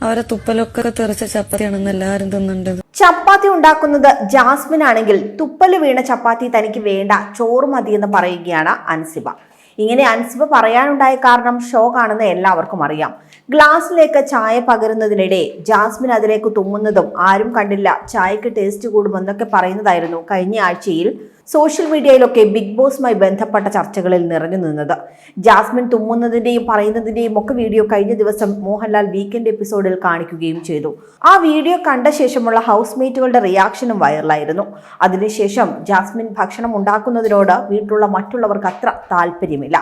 അവരെ തുപ്പലൊക്കെ തെറിച്ച ചപ്പാത്തിയാണെന്ന് എല്ലാവരും തിന്നുണ്ടത് ചപ്പാത്തി ഉണ്ടാക്കുന്നത് ജാസ്മിൻ ആണെങ്കിൽ തുപ്പൽ വീണ ചപ്പാത്തി തനിക്ക് വേണ്ട ചോറ് മതിയെന്ന് പറയുകയാണ് അൻസിബ. ഇങ്ങനെ അൻസിബ പറയാനുണ്ടായ കാരണം ഷോ കാണുന്ന എല്ലാവർക്കും അറിയാം. ഗ്ലാസ്സിലേക്ക് ചായ പകരുന്നതിനിടെ ജാസ്മിൻ അതിലേക്ക് തുമ്മുന്നതും ആരും കണ്ടില്ല ചായക്ക് ടേസ്റ്റ് കൂടുമെന്നൊക്കെ പറയുന്നതായിരുന്നു കഴിഞ്ഞ ആഴ്ചയിൽ സോഷ്യൽ മീഡിയയിലൊക്കെ ബിഗ് ബോസുമായി ബന്ധപ്പെട്ട ചർച്ചകളിൽ നിറഞ്ഞു നിന്നത്. ജാസ്മിൻ തുമ്മുന്നതിന്റെയും പറയുന്നതിന്റെയും ഒക്കെ വീഡിയോ കഴിഞ്ഞ ദിവസം മോഹൻലാൽ വീക്കെൻഡ് എപ്പിസോഡിൽ കാണിക്കുകയും ചെയ്തു. ആ വീഡിയോ കണ്ട ശേഷമുള്ള ഹൗസ് മേറ്റുകളുടെ റിയാക്ഷനും വൈറലായിരുന്നു അതിനുശേഷം ജാസ്മിൻ ഭക്ഷണം ഉണ്ടാക്കുന്നതിനോട് വീട്ടിലുള്ള മറ്റുള്ളവർക്ക് അത്ര താല്പര്യമില്ല.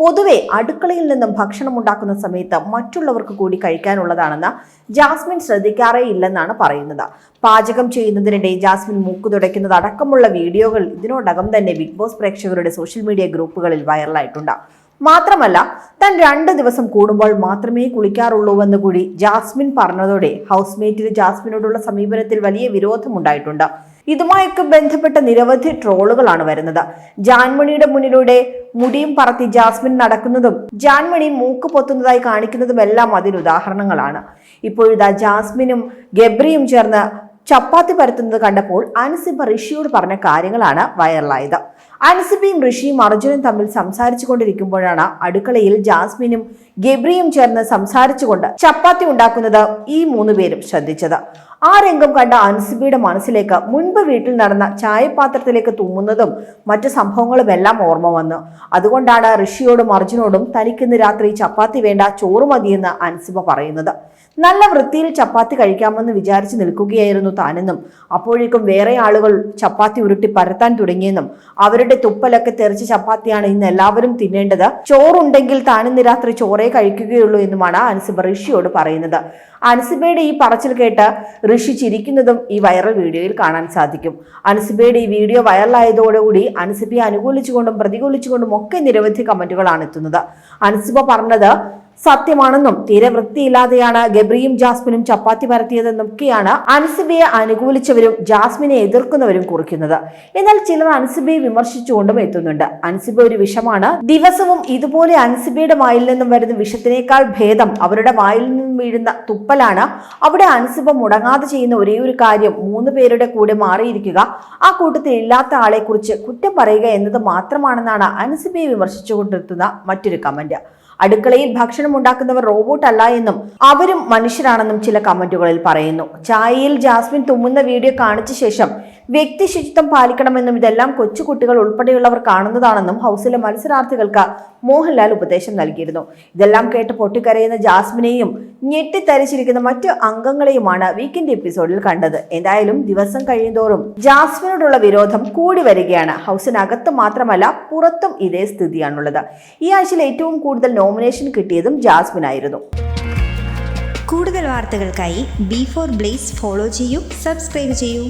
പൊതുവെ അടുക്കളയിൽ നിന്നും ഭക്ഷണം ഉണ്ടാക്കുന്ന സമയത്ത് മറ്റുള്ളവർക്ക് കൂടി കഴിക്കാനുള്ളതാണെന്ന് ജാസ്മിൻ ശ്രദ്ധിക്കാറേ ഇല്ലെന്നാണ് പറയുന്നത്. പാചകം ചെയ്യുന്നതിനിടെ ജാസ്മിൻ മൂക്ക് തുടയ്ക്കുന്നത് അടക്കമുള്ള വീഡിയോകൾ ഇതിനോടകം തന്നെ ബിഗ് ബോസ് പ്രേക്ഷകരുടെ സോഷ്യൽ മീഡിയ ഗ്രൂപ്പുകളിൽ വൈറലായിട്ടുണ്ട്. മാത്രമല്ല താൻ രണ്ട് ദിവസം കൂടുമ്പോൾ മാത്രമേ കുളിക്കാറുള്ളൂവെന്ന് കൂടി ജാസ്മിൻ പറഞ്ഞതോടെ ഹൗസ്മേറ്റിന് ജാസ്മിനോടുള്ള സമീപനത്തിൽ വലിയ വിരോധമുണ്ടായിട്ടുണ്ട്. ഇതുമായൊക്കെ ബന്ധപ്പെട്ട നിരവധി ട്രോളുകളാണ് വരുന്നത്. ജാൻമണിയുടെ മുന്നിലൂടെ മുടിയും പറത്തി ജാസ്മിൻ നടക്കുന്നതും ജാൻമണി മൂക്ക് പൊത്തുന്നതായി കാണിക്കുന്നതുമെല്ലാം അതിന് ഉദാഹരണങ്ങളാണ്. ഇപ്പോഴിതാ ജാസ്മിനും ഗബ്രിയും ചേർന്ന് ചപ്പാത്തി പരത്തുന്നത് കണ്ടപ്പോൾ അൻസിബ ഋഷിയോട് പറഞ്ഞ കാര്യങ്ങളാണ് വൈറലായത്. അൻസിബയും ഋഷിയും അർജുനും തമ്മിൽ സംസാരിച്ചു കൊണ്ടിരിക്കുമ്പോഴാണ് അടുക്കളയിൽ ജാസ്മിനും ഗബ്രിയും ചേർന്ന് സംസാരിച്ചുകൊണ്ട് ചപ്പാത്തി ഉണ്ടാക്കുന്നത് ഈ മൂന്ന് പേരും ശ്രദ്ധിച്ചത്. ആ രംഗം കണ്ട അൻസിബിയുടെ മനസ്സിലേക്ക് മുൻപ് വീട്ടിൽ നടന്ന ചായപാത്രത്തിലേക്ക് തുമ്മുന്നതും മറ്റു സംഭവങ്ങളുമെല്ലാം ഓർമ്മ വന്നു. അതുകൊണ്ടാണ് ഋഷിയോടും അർജുനോടും തനിക്കിന്ന് രാത്രി ചപ്പാത്തി വേണ്ട ചോറ് മതിയെന്ന് അൻസിബ പറയുന്നത്. നല്ല വൃത്തിയിൽ ചപ്പാത്തി കഴിക്കാമെന്ന് വിചാരിച്ച് നിൽക്കുകയായിരുന്നു താനെന്നും അപ്പോഴേക്കും വേറെ ആളുകൾ ചപ്പാത്തി ഉരുട്ടി പരത്താൻ തുടങ്ങിയെന്നും അവരുടെ തുപ്പലൊക്കെ തെറിച്ച ചപ്പാത്തിയാണ് ഇന്ന് എല്ലാവരും തിന്നേണ്ടത്. ചോറുണ്ടെങ്കിൽ താനിന്ന് രാത്രി ചോറേ കഴിക്കുകയുള്ളൂ എന്നുമാണ് അൻസിബ ഋഷിയോട് പറയുന്നത്. അൻസിബയുടെ ഈ പറച്ചിൽ കേട്ട് ഋഷി ചിരിക്കുന്നതും ഈ വൈറൽ വീഡിയോയിൽ കാണാൻ സാധിക്കും. അൻസിബയുടെ ഈ വീഡിയോ വൈറലായതോടുകൂടി അൻസിബയെ അനുകൂലിച്ചുകൊണ്ടും പ്രതികൂലിച്ചുകൊണ്ടും ഒക്കെ നിരവധി കമന്റുകളാണ് എത്തുന്നത്. അനസിബ പറഞ്ഞത് സത്യമാണെന്നും തീരെ വൃത്തിയില്ലാതെയാണ് ഗബ്രിയും ജാസ്മിനും ചപ്പാത്തി പരത്തിയതെന്നൊക്കെയാണ് അൻസിബയെ അനുകൂലിച്ചവരും ജാസ്മിനെ എതിർക്കുന്നവരും കുറിക്കുന്നത്. എന്നാൽ ചിലർ അൻസിബയെ വിമർശിച്ചുകൊണ്ടും എത്തുന്നുണ്ട്. അൻസിബ ഒരു വിഷമാണ്. ദിവസവും ഇതുപോലെ അൻസിബയുടെ വായിൽ നിന്നും വരുന്ന വിഷത്തിനേക്കാൾ ഭേദം അവരുടെ വായിൽ നിന്നും വീഴുന്ന തുപ്പലാണ്. അവിടെ അൻസിബ മുടങ്ങാതെ ചെയ്യുന്ന ഒരേ ഒരു കാര്യം മൂന്ന് പേരുടെ കൂടെ മാറിയിരിക്കുക. ആ കൂട്ടത്തിൽ ഇല്ലാത്ത ആളെക്കുറിച്ച് കുറ്റം പറയുക എന്നത് മാത്രമാണെന്നാണ് അൻസിബയെ വിമർശിച്ചുകൊണ്ടെത്തുന്ന മറ്റൊരു കമന്റ്. അടുക്കളയിൽ ഭക്ഷണം ഉണ്ടാക്കുന്നവർ റോബോട്ട് അല്ല എന്നും അവരും മനുഷ്യരാണെന്നും ചില കമന്റുകളിൽ പറയുന്നു. ചായയിൽ ജാസ്മിൻ തുമ്മുന്ന വീഡിയോ കാണിച്ച ശേഷം വ്യക്തി ശുചിത്വം പാലിക്കണമെന്നും ഇതെല്ലാം കൊച്ചുകുട്ടികൾ ഉൾപ്പെടെയുള്ളവർ കാണുന്നതാണെന്നും ഹൗസിലെ മത്സരാർത്ഥികൾക്ക് മോഹൻലാൽ ഉപദേശം നൽകിയിരുന്നു. ഇതെല്ലാം കേട്ട് പൊട്ടിക്കരയുന്ന ജാസ്മിനെയും ഞെട്ടിത്തരിച്ചിരിക്കുന്ന മറ്റു അംഗങ്ങളെയുമാണ് വീക്കെൻഡ് എപ്പിസോഡിൽ കണ്ടത്. എന്തായാലും ദിവസം കഴിയുന്തോറും ജാസ്മിനോടുള്ള വിരോധം കൂടി വരികയാണ്. ഹൗസിനകത്ത് മാത്രമല്ല പുറത്തും ഇതേ സ്ഥിതിയാണുള്ളത്. ഈ ആഴ്ചയിൽ ഏറ്റവും കൂടുതൽ നോമിനേഷൻ കിട്ടിയതും ജാസ്മിൻ ആയിരുന്നു കൂടുതൽ വാർത്തകൾക്കായി ബി ഫോർ ബ്ലേസ് ഫോളോ ചെയ്യൂ സബ്സ്ക്രൈബ് ചെയ്യൂ.